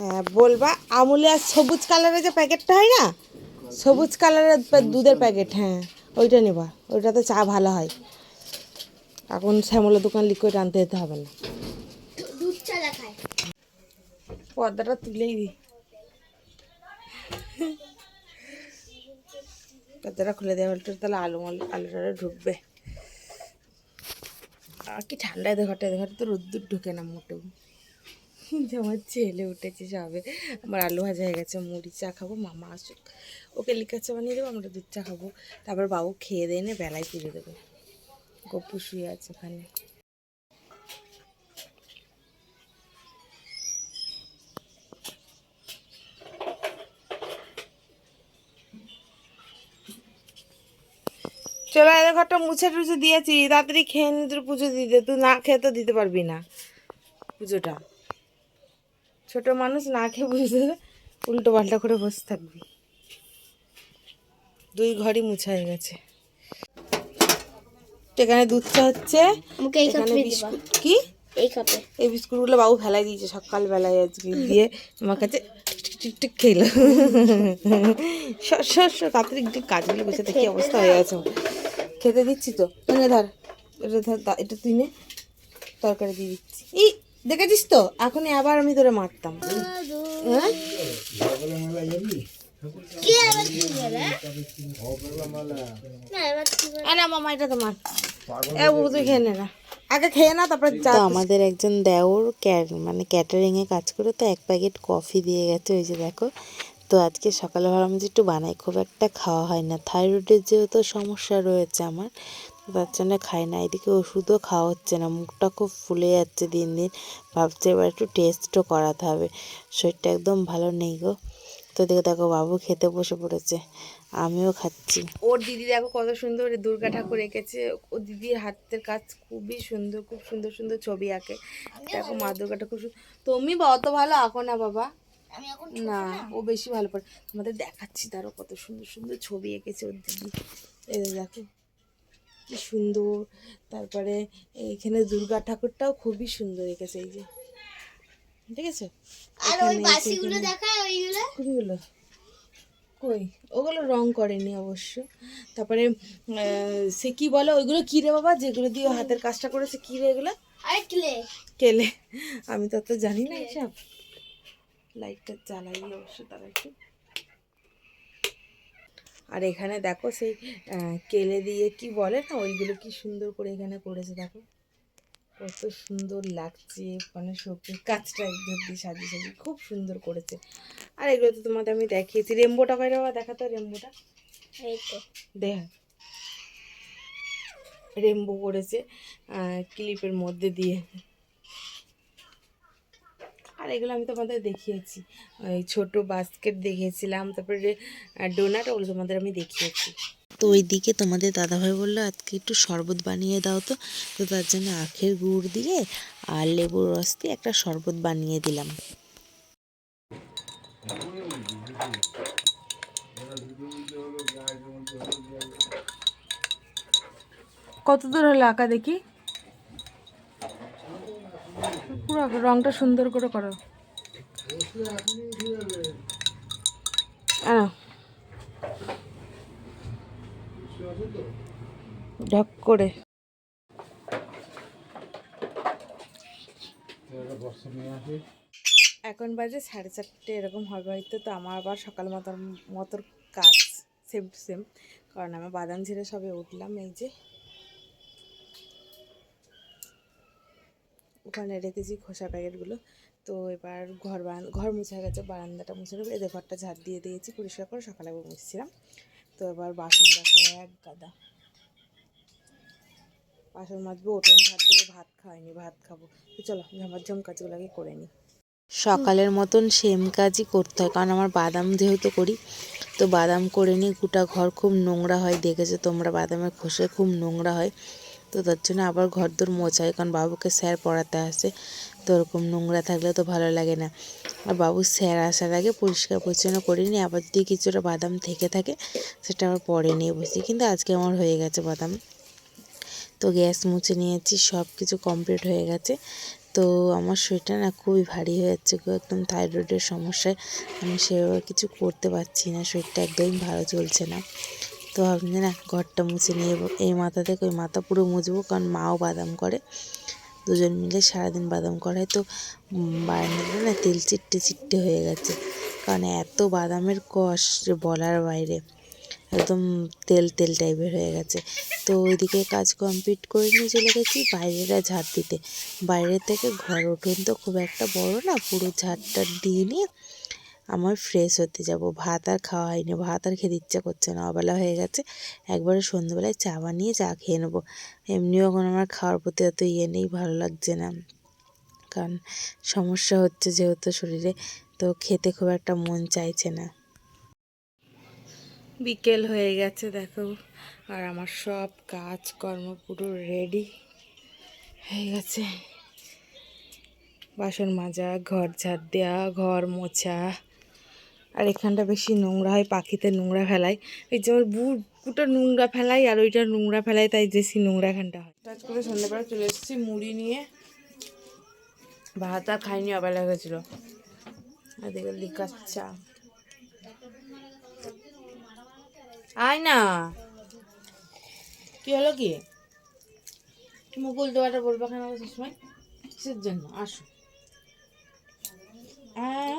হ্যাঁ বলবা আমুলে আর সবুজ কালারের যে প্যাকেটটা হয় না? সবুজ কালারের দুধের প্যাকেট হ্যাঁ ওইটা নেবা ওইটাতে চা ভালো হয়। এখন শ্যামলা দোকান লিকুইড আনতে যেতে হবে না। দুধ চা দেখায়। পর্দাটা তুলেই দি। পর্দাটা খুলে দেওয়া হলে তাহলে আলু আলু আলুটা ঢুকবে। আর কি ঠান্ডায় ঘরটা এদের ঘরে তো রোদ্দুর ঢুকে না মোটেও। যে আমার ছেলে উঠেছে সবে। আমার আলু ভাজা হয়ে গেছে, মুড়ি চা খাব, মামা আসুক। ওকে লিকার চা বানিয়ে দেবো, আমরা দুধ চা খাব। তারপর বাবু খেয়ে দিয়ে এনে বেলায় ফিরে দেবো। গপ্পু শুয়ে আছে ওখানে। চলো এদের ঘরটা মুছে টুছে দিয়েছি, তাড়াতাড়ি খেয়ে নি, তোর পুজো দিতে তুই না খেয়ে তো দিতে পারবি না। পুজোটা। ছোট মানুষ না খেয়ে দেবে উল্টো পাল্টা করে বসে থাকবি। দুই ঘরই মুছা হয়ে গেছে। এখানে দুধটা হচ্ছে আমাকে এই বিস্কুট কি? এই কাপে। এই বিস্কুটগুলো বাবু ফেলাই দিয়েছে সকালবেলায় আজকে দিয়ে। আমার কাছে টিক টিক খেলো। সর সর সর তাড়াতাড়ি একটু কাজগুলো বসে দেখি অবস্থা হয়ে গেছে? খেতে দিচ্ছি তো? ধর। এটা ধর এটা তুই নে। তরকারি দিয়ে দিচ্ছি। ই! দেখেছিস তো? এখনই আবার আমি তোরে মারতাম। হ্যাঁ? এ এ আমাদের একজন দেওর ক্যা- মানে ক্যাটারিংয়ে কাজ করে তো এক প্যাকেট কফি দিয়ে গেছে ওই যে দেখো। তো আজকে সকালে ভাবলাম যে একটু বানাই খুব একটা খাওয়া হয় না। থাইরয়েডের যেহেতু সমস্যা রয়েছে আমার তার জন্য খাই না। এদিকে ওষুধও খাওয়া হচ্ছে না। মুখটা খুব ফুলে যাচ্ছে দিন দিন। ভাবছে এবার একটু টেস্টও করাতে হবে। শরীরটা একদম ভালো নেই গো। তো এদিকে দেখো বাবু খেতে বসে পড়েছে। আমিও খাচ্ছি। ওর দিদি দেখো কত সুন্দর দুর্গা ঠাকুর এঁকেছে। ও দিদির হাতের কাজ খুবই সুন্দর খুব সুন্দর সুন্দর ছবি আঁকে। দেখো মা দুর্গাটা খুব সুন্দর তুমি বা অত ভালো আঁকো না বাবা। আমি এখন না ও বেশি ভালো পারে তোমাদের দেখাচ্ছি তারও কত সুন্দর সুন্দর ছবি এঁকেছে ওর দিদি। দেখো। কি সুন্দর। তারপরে এইখানে দুর্গা ঠাকুরটাও খুবই সুন্দর এঁকেছে এই যে। ঠিক আছে? কোনগুলো কই? ওগুলো রং করেনি অবশ্য। তারপরে সে কি বলে? ওইগুলো কি রে বাবা? যেগুলো দিয়ে হাতের কাজটা করেছে কি রে এগুলো? কেলে। আমি তো অত জানি না এসব। লাইটটা জ্বালাই অবশ্য তারা একটু আর এখানে দেখো সেই কেলে দিয়ে কি বলে না? ওইগুলো কি সুন্দর করে এখানে করেছে দেখো। কত সুন্দর লাগছে মানে সবজি কাজটা একদম দিয়ে সাজিয়ে সাজিয়ে খুব সুন্দর করেছে। আর এগুলো তো তোমাদের আমি দেখিয়েছি। রেম্বোটা কয় বাবা দেখাতো রেম্বোটা? এই তো। দেখা। রেম্বো করেছে ক্লিপের মধ্যে দিয়ে। আর এগুলো আমি তোমাদের দেখিয়েছি। ওই ছোট বাস্কেট দেখিয়েছিলাম তারপরে ডোনাট ওগুলো তোমাদের আমি দেখিয়েছি। তো ওইদিকে তোমাদের দাদাভাই বলল আজকে একটু শরবত বানিয়ে দাও তো। তো তার জন্য আখের গুড় দিয়ে আর লেবুর রস দিয়ে একটা শরবত বানিয়ে দিলাম। কত দূর হলো আঁকা দেখি? পুরো রংটা সুন্দর করে করো। ঢক করে। এখন বাজে সাড়ে চারটে, এরকম হবে হয়তো, তো আমার আবার সকাল মতন মতোর কাজ সেম সেম কারণ আমি বাদাম ঝেড়ে সবে উঠলাম, এই যে ওখানে রেখেছি খোসা প্যাকেটগুলো। তো এবার ঘর বারান ঘর মুছে গেছে, বারান্দাটা মুছে নেবে। এদের ঘরটা ঝাড় দিয়ে দিয়েছি, পরিষ্কার করে সকালে একবার মুছছিলাম। তো এবার বাসন দেখো এক গাদা। বাসন মাজবো, ওঠেন, ঝাড় দেবো, ভাত খাওয়াইনি ভাত খাব। তো চলো ঝামাঝম কাজগুলোকে করে নিই। সকালের মতন সেম কাজই করতে হয়, কারণ আমার বাদাম যেহেতু করি, তো বাদাম করে নিই। গোটা ঘর খুব নোংরা হয়, দেখেছ তোমরা বাদামের খোসে খুব নোংরা হয়। তো তার জন্য আবার ঘর দোর মোছাই কারণ বাবুকে স্যার পড়াতে আসে। তো ওরকম নোংরা থাকলে তো ভালো লাগে না। আর বাবু স্যার আসার আগে পরিষ্কার পরিচ্ছন্ন করে নিই আবার যদি কিছুটা বাদাম থেকে থাকে, সেটা আবার পরে নিয়ে বসি। কিন্তু আজকে আমার হয়ে গেছে বাদাম। তো গ্যাস মুছে নিয়েছি সব কিছু কমপ্লিট হয়ে গেছে। তো আমার শরীরটা না খুবই ভারী হয়ে যাচ্ছে একদম থাইরয়েডের সমস্যায়। আমি সেভাবে কিছু করতে পারছি না, শরীরটা একদমই ভালো চলছে না। তো ভাবছি না, ঘরটা মুছে নিয়ে। এই মাথা থেকে ওই মাথা পুরো মুছবো, কারণ মাও বাদাম করে। দুজন মিলে সারাদিন বাদাম করায়। তো বারান্দাটা না তেল চিট্টে চিট্টে হয়ে গেছে। কারণ এত বাদামের কষ বলার বাইরে। একদম তেল তেল টাইপের হয়ে গেছে। তো ওইদিকে কাজ কমপ্লিট করে নিয়ে চলে গেছি বাইরেটা ঝাড় দিতে। বাইরে থেকে ঘর উঠোন তো খুব একটা বড় না, পুরো ঝাড়টা দিয়ে নিয়ে আমার ফ্রেশ হতে যাব। ভাত আর খাওয়া হয়নি। ভাত আর খেতে ইচ্ছা করছে না। অবেলা হয়ে গেছে। একবারে সন্ধ্যেবেলায় চা বানিয়ে চা খেয়ে নেব। এমনিও এখন আমার খাওয়ার প্রতি অত ইয়ে নেই, ভালো লাগছে না। কারণ সমস্যা হচ্ছে যেহেতু শরীরে, তো খেতে খুব একটা মন চাইছে না। বিকেল হয়ে গেছে, দেখো। আর আমার সব কাজকর্ম পুরো রেডি হয়ে গেছে। বাসন মাজা, ঘর ঝাড় দেওয়া ঘর মোছা। আর এখানটা বেশি নোংরা হয়, পাখিতে নোংরা ফেলায়। এই যে আমার বুটটা নোংরা ফেলাই আর ওইটা নোংরা ফেলাই তাই বেশি নোংরা এখানটা হয়। কাজ করে সন্ধ্যেবেলা চলে এসেছি, মুড়ি নিয়ে ভাত আর খাইনি, অবেলা গেছিল। লিকার চা। আয় না। কি হলো কি? মুকুল দোয়াটা বলব কেন সবসময়? কিসের জন্য? আসো। হ্যাঁ?